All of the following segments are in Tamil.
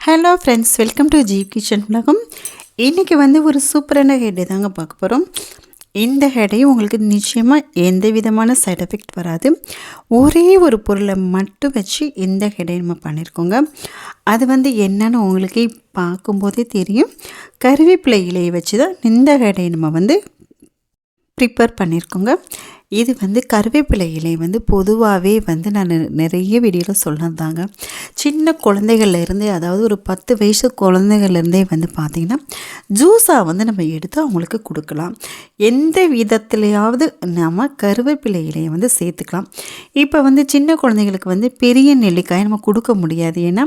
Hello friends welcome to G kitchen உலகம் இன்றைக்கி வந்து ஒரு சூப்பரான ஹெட் தாங்க பார்க்க போகிறோம் இந்த ஹெடையும் உங்களுக்கு நிச்சயமாக எந்த விதமான சைட் எஃபெக்ட் வராது. ஒரே ஒரு பொருளை மட்டும் வச்சு இந்த ஹெடை நம்ம பண்ணியிருக்கோங்க அது வந்து என்னன்னு உங்களுக்கு பார்க்கும்போதே தெரியும். கருவேப்பிலை இலையை வச்சு தான் இந்த ஹெடை நம்ம வந்து ப்ரிப்பேர் பண்ணியிருக்கோங்க இது வந்து கருவேப்பிலை இலை வந்து பொதுவாகவே வந்து நான் நிறைய வீடியோவில் சொன்னதாங்க சின்ன குழந்தைகள்லேருந்தே அதாவது ஒரு பத்து வயசு குழந்தைகள்லேருந்தே வந்து பார்த்திங்கன்னா ஜூஸாக வந்து நம்ம எடுத்து அவங்களுக்கு கொடுக்கலாம். எந்த விதத்துலையாவது நம்ம கருவேப்பிலை இலையை வந்து சேர்த்துக்கலாம். இப்போ வந்து சின்ன குழந்தைங்களுக்கு வந்து பெரிய நெல்லிக்காய் நம்ம கொடுக்க முடியாது. ஏன்னா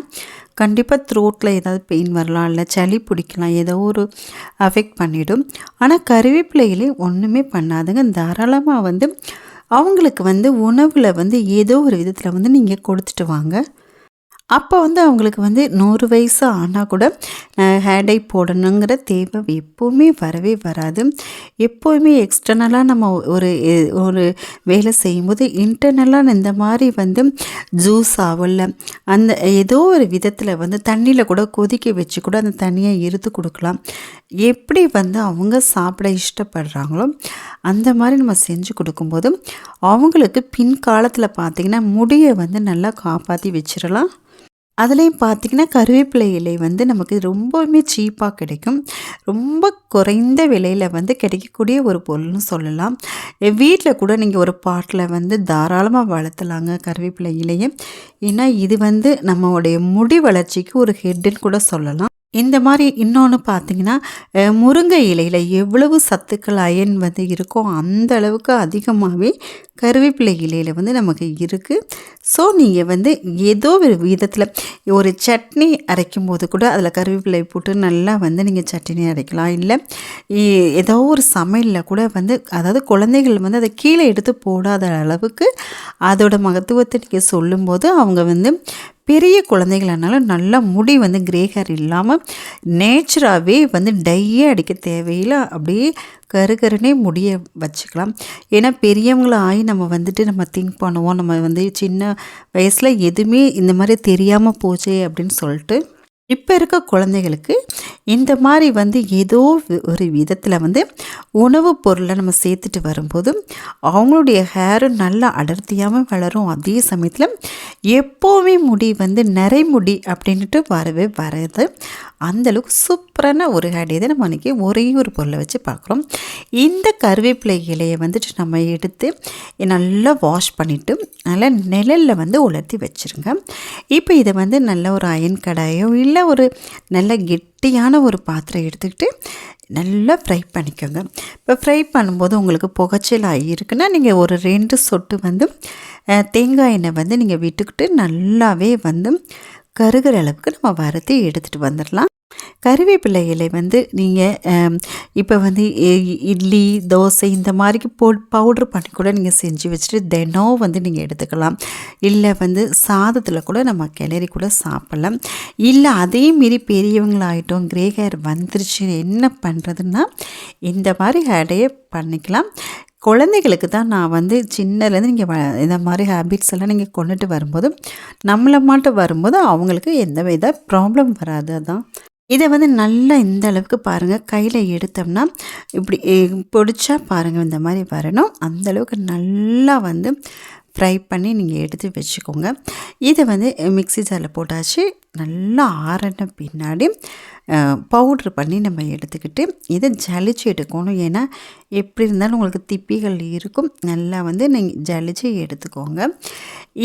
கண்டிப்பாக த்ரோட்டில் ஏதாவது பெயின் வரலாம் இல்லை சளி பிடிக்கலாம் ஏதோ ஒரு அஃபெக்ட் பண்ணிவிடும் ஆனால் கருவேப்பிலையிலே ஒன்றுமே பண்ணாதுங்க. தாராளமாக வந்து அவங்களுக்கு வந்து உணவில் வந்து ஏதோ ஒரு விதத்தில் வந்து நீங்கள் கொடுத்துட்டு வாங்க. அப்போ வந்து அவங்களுக்கு வந்து நூறு வயசு ஆனால் கூட ஹேடை போடணுங்கிற தேவை எப்போவுமே வரவே வராது. எப்போவுமே எக்ஸ்டர்னலாக நம்ம ஒரு ஒரு வேலை செய்யும்போது இன்டர்னலாக இந்த மாதிரி வந்து ஜூஸ் ஆகல அந்த ஏதோ ஒரு விதத்தில் வந்து தண்ணியில் கூட கொதிக்க வச்சு கூட அந்த தண்ணியை இருத்து கொடுக்கலாம். எப்படி வந்து அவங்க சாப்பிட இஷ்டப்படுறாங்களோ அந்த மாதிரி நம்ம செஞ்சு கொடுக்கும்போது அவங்களுக்கு பின் காலத்தில் பார்த்திங்கன்னா முடியை வந்து நல்லா காப்பாற்றி வச்சிடலாம். அதுலேயும் பார்த்திங்கன்னா கருவேப்பிலை இலை வந்து நமக்கு ரொம்பவுமே சீப்பாக கிடைக்கும். ரொம்ப குறைந்த விலையில் வந்து கிடைக்கக்கூடிய ஒரு பொருள்னு சொல்லலாம். வீட்டில் கூட நீங்கள் ஒரு பாட்டில் வந்து தாராளமாக வளர்த்தலாங்க கருவேப்பிலை இலையை. ஏன்னா இது வந்து நம்மளுடைய முடி வளர்ச்சிக்கு ஒரு ஹெட்டுன்னு கூட சொல்லலாம். இந்த மாதிரி இன்னொன்று பார்த்தீங்கன்னா முருங்கை இலையில் எவ்வளவு சத்துக்கள் அயன் வந்து இருக்கோ அந்த அளவுக்கு அதிகமாகவே கருவேப்பிலை இலையில் வந்து நமக்கு இருக்குது ஸோ நீங்கள் வந்து ஏதோ ஒரு விதத்தில் ஒரு சட்னி அரைக்கும் போது கூட அதில் கருவேப்பிலை போட்டு நல்லா வந்து நீங்கள் சட்னி அரைக்கலாம். இல்லை ஏதோ ஒரு சமையலில் கூட வந்து அதாவது குழந்தைகள் வந்து அதை கீழே எடுத்து போடாத அளவுக்கு அதோட மகத்துவத்தை நீங்கள் சொல்லும்போது அவங்க வந்து பெரிய குழந்தைகளனால நல்லா முடி வந்து கிரே ஹேர் இல்லாமல் நேச்சுராகவே வந்து டையே அடிக்க தேவையில்லை. அப்படியே கருகருனே முடிய வச்சுக்கலாம். ஏன்னா பெரியவங்களாகி நம்ம வந்துட்டு நம்ம திங்க் பண்ணுவோம். நம்ம வந்து சின்ன வயசில் எதுவுமே இந்த மாதிரி தெரியாமல் போச்சே அப்படின்னு சொல்லிட்டு இப்போ இருக்க குழந்தைகளுக்கு இந்த மாதிரி வந்து ஏதோ ஒரு விதத்தில் வந்து உணவுப் பொருளை நம்ம சேர்த்துட்டு வரும்போது அவங்களுடைய ஹேரும் நல்லா அடர்த்தியாகவும் வளரும். அதே சமயத்தில் எப்போவுமே முடி வந்து முடி அப்படின்ட்டு வரவே வராது. அந்தளவுக்கு சூப்பரான ஒரு ஹேடியை நம்ம அன்றைக்கி ஒரே ஒரு பொருளை வச்சு பார்க்குறோம். இந்த கருவேப்பிலை இலையை வந்துட்டு நம்ம எடுத்து நல்லா வாஷ் பண்ணிவிட்டு நல்லா நிழலில் வந்து உலர்த்தி வச்சுருங்க. இப்போ இதை வந்து நல்ல ஒரு அயன் கடாயோ இல்லை ஒரு நல்ல கெட்டியான ஒரு பாத்திரம் எடுத்துக்கிட்டு நல்லா ஃப்ரை பண்ணிக்கோங்க. இப்போ ஃப்ரை பண்ணும்போது உங்களுக்கு புகைச்சலாக ஆகியிருக்குன்னா நீங்கள் ஒரு ரெண்டு சொட்டு வந்து தேங்காய் எண்ணெய் வந்து நீங்கள் விட்டுக்கிட்டு நல்லாவே வந்து கருகிற அளவுக்கு நம்ம வறுத்து எடுத்துகிட்டு வந்துடலாம் கருவேப்பிலை இலை வந்து நீங்கள் இப்போ வந்து இட்லி தோசை இந்த மாதிரிக்கு போ பவுட்ரு பண்ணி கூட நீங்கள் செஞ்சு வச்சுட்டு தினம் வந்து நீங்கள் எடுத்துக்கலாம். இல்லை வந்து சாதத்தில் கூட நம்ம கிளறி கூட சாப்பிட்லாம். இல்லை அதே மாரி பெரியவங்களாகிட்டோம் கிரே ஹேர் வந்துருச்சு என்ன பண்ணுறதுன்னா இந்த மாதிரி ஹேடையை பண்ணிக்கலாம். குழந்தைகளுக்கு தான் நான் வந்து சின்னலேருந்து நீங்கள் இந்த மாதிரி ஹேபிட்ஸ் எல்லாம் நீங்கள் கொண்டுட்டு வரும்போது நம்மளை மாட்ட வரும்போது அவங்களுக்கு எந்த வித ப்ராப்ளம் வராது அதான். இதை வந்து நல்லா இந்த அளவுக்கு பாருங்கள் கையில் எடுத்தோம்னா இப்படி பிடிச்சா பாருங்கள் இந்த மாதிரி வரணும். அந்தளவுக்கு நல்லா வந்து ஃப்ரை பண்ணி நீங்கள் எடுத்து வச்சுக்கோங்க. இதை வந்து மிக்சி ஜாரில் போட்டாச்சு. நல்லா ஆறின பின்னாடி பவுட்ரு பண்ணி நம்ம எடுத்துக்கிட்டு இதை ஜலிச்சு எடுக்கணும். ஏன்னா எப்படி இருந்தாலும் உங்களுக்கு திப்பிகள் இருக்கும். நல்லா வந்து நீங்கள் ஜலிச்சு எடுத்துக்கோங்க.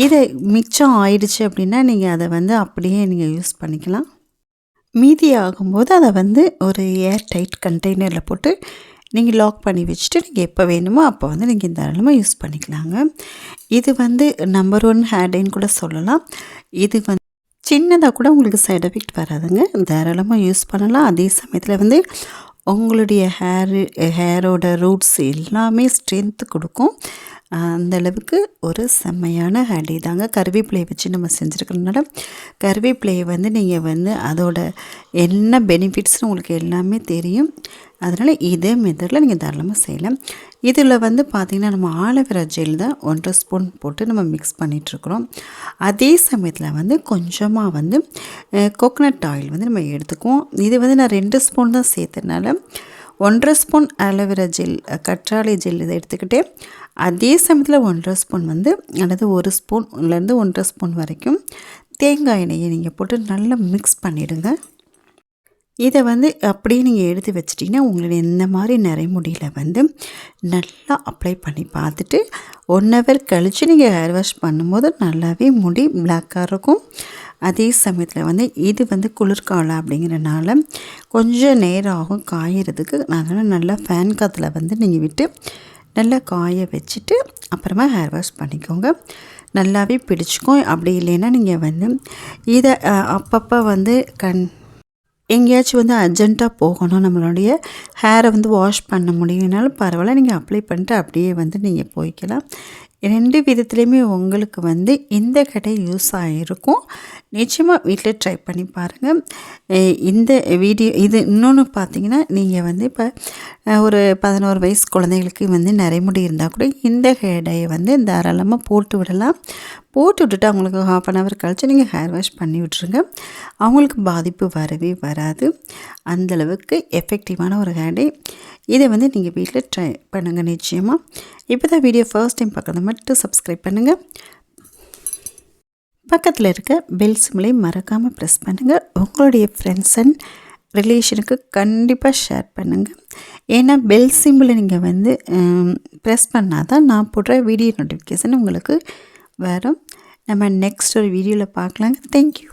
இதை மிச்சம் ஆயிடுச்சு அப்படின்னா நீங்கள் அதை வந்து அப்படியே நீங்கள் யூஸ் பண்ணிக்கலாம். மீதி ஆகும்போது அதை வந்து ஒரு ஏர் டைட் கண்டெய்னரில் போட்டு நீங்கள் லாக் பண்ணி வச்சுட்டு நீங்கள் எப்போ வேணுமோ அப்போ வந்து நீங்கள் தாராளமாக யூஸ் பண்ணிக்கலாங்க. இது வந்து நம்பர் ஒன் ஹேர்டைன்னு கூட சொல்லலாம். இது வந்து சின்னதாக கூட உங்களுக்கு சைட் எஃபெக்ட் வராதுங்க. தாராளமாக யூஸ் பண்ணலாம். அதே சமயத்தில் வந்து உங்களுடைய ஹேரு ஹேரோட ரூட்ஸ் எல்லாமே ஸ்ட்ரென்த்து கொடுக்கும். அந்தளவுக்கு ஒரு செம்மையான ஹடி தாங்க கருவேப்பிலையை வச்சு நம்ம செஞ்சுருக்கிறதுனால கருவேப்பிலையை வந்து நீங்கள் வந்து அதோட என்ன பெனிஃபிட்ஸ்னு உங்களுக்கு எல்லாமே தெரியும். அதனால் இதே மெத்தடில் நீங்கள் தாராளமாக செய்யலாம். இதில் வந்து பார்த்திங்கன்னா நம்ம ஆலோவேரா ஜெல் தான் ஒன்றரை ஸ்பூன் போட்டு நம்ம மிக்ஸ் பண்ணிகிட்ருக்குறோம் அதே சமயத்தில் வந்து கொஞ்சமாக வந்து கோகோனட் ஆயில் வந்து நம்ம எடுத்துக்குவோம். இது வந்து நான் ரெண்டு ஸ்பூன் தான் சேர்த்தனால ஒன்றரை ஸ்பூன் அலோவேரா ஜெல் கற்றாழை ஜெல் இதை எடுத்துக்கிட்டு அதே சமயத்தில் ஒன்றரை ஸ்பூன் வந்து அல்லது ஒரு ஸ்பூன்லேருந்து ஒன்றரை ஸ்பூன் வரைக்கும் தேங்காய் எண்ணெயை நீங்கள் போட்டு நல்லா மிக்ஸ் பண்ணிவிடுங்க இதை வந்து அப்படியே நீங்கள் எடுத்து வச்சிட்டிங்கன்னா உங்களுடைய இந்த மாதிரி நரைமுடியில் வந்து நல்லா அப்ளை பண்ணி பார்த்துட்டு ஒன் ஹவர் கழித்து நீங்கள் ஹேர் வாஷ் பண்ணும்போது நல்லாவே முடி பிளாக்காக இருக்கும். அதே சமயத்தில் வந்து இது வந்து குளிர்காலம் அப்படிங்கிறனால கொஞ்சம் நேரம் ஆகும் காயறதுக்கு அதனால் நல்லா ஃபேன் காற்றுல வந்து நீங்கள் விட்டு நல்லா காய வச்சுட்டு அப்புறமா ஹேர் வாஷ் பண்ணிக்கோங்க. நல்லாவே பிடிச்சிக்கும். அப்படி இல்லைன்னா நீங்கள் வந்து இதை அப்பப்போ வந்து கண் எங்கேயாச்சும் வந்து அர்ஜெண்ட்டாக போகணும் நம்மளுடைய ஹேரை வந்து வாஷ் பண்ண முடியும்னாலும் பரவாயில்ல. நீங்கள் அப்ளை பண்ணிட்டு அப்படியே வந்து நீங்கள் போய்க்கலாம். ரெண்டு விதத்துலேயுமே உங்களுக்கு வந்து இந்த கடை யூஸ் ஆகிருக்கும் நிச்சயமாக வீட்டில் ட்ரை பண்ணி பாருங்கள் இந்த வீடியோ இது இன்னொன்று பார்த்தீங்கன்னா நீங்கள் வந்து இப்போ ஒரு பதினோரு வயசு குழந்தைகளுக்கு வந்து நிறைமுடி இருந்தால் கூட இந்த ஹேடையை வந்து தாராளமாக போட்டு விடலாம். போட்டு விட்டுட்டு அவங்களுக்கு ஹாஃப் அன் ஹவர் கழித்து நீங்கள் ஹேர் வாஷ் பண்ணி விட்ருங்க அவங்களுக்கு பாதிப்பு வரவே வராது. அந்தளவுக்கு எஃபெக்டிவான ஒரு ஹேடை இதை வந்து நீங்கள் வீட்டில் ட்ரை பண்ணுங்கள் நிச்சயமாக இப்போ தான் வீடியோ ஃபர்ஸ்ட் டைம் பார்க்குறத மட்டும் சப்ஸ்கிரைப் பண்ணுங்கள் பக்கத்தில் இருக்க பெல் சிம்லையும் மறக்காமல் ப்ரெஸ் பண்ணுங்கள் உங்களுடைய ஃப்ரெண்ட்ஸ் அண்ட் ரிலேஷனுக்கு கண்டிப்பாக ஷேர் பண்ணுங்கள் ஏன்னா பெல் சிம்பிளை நீங்கள் வந்து ப்ரெஸ் பண்ணால் தான் நான் போடுற வீடியோ நோட்டிஃபிகேஷன் உங்களுக்கு வரும். நம்ம நெக்ஸ்ட் ஒரு வீடியோவில் பார்க்கலாங்க. தேங்க்யூ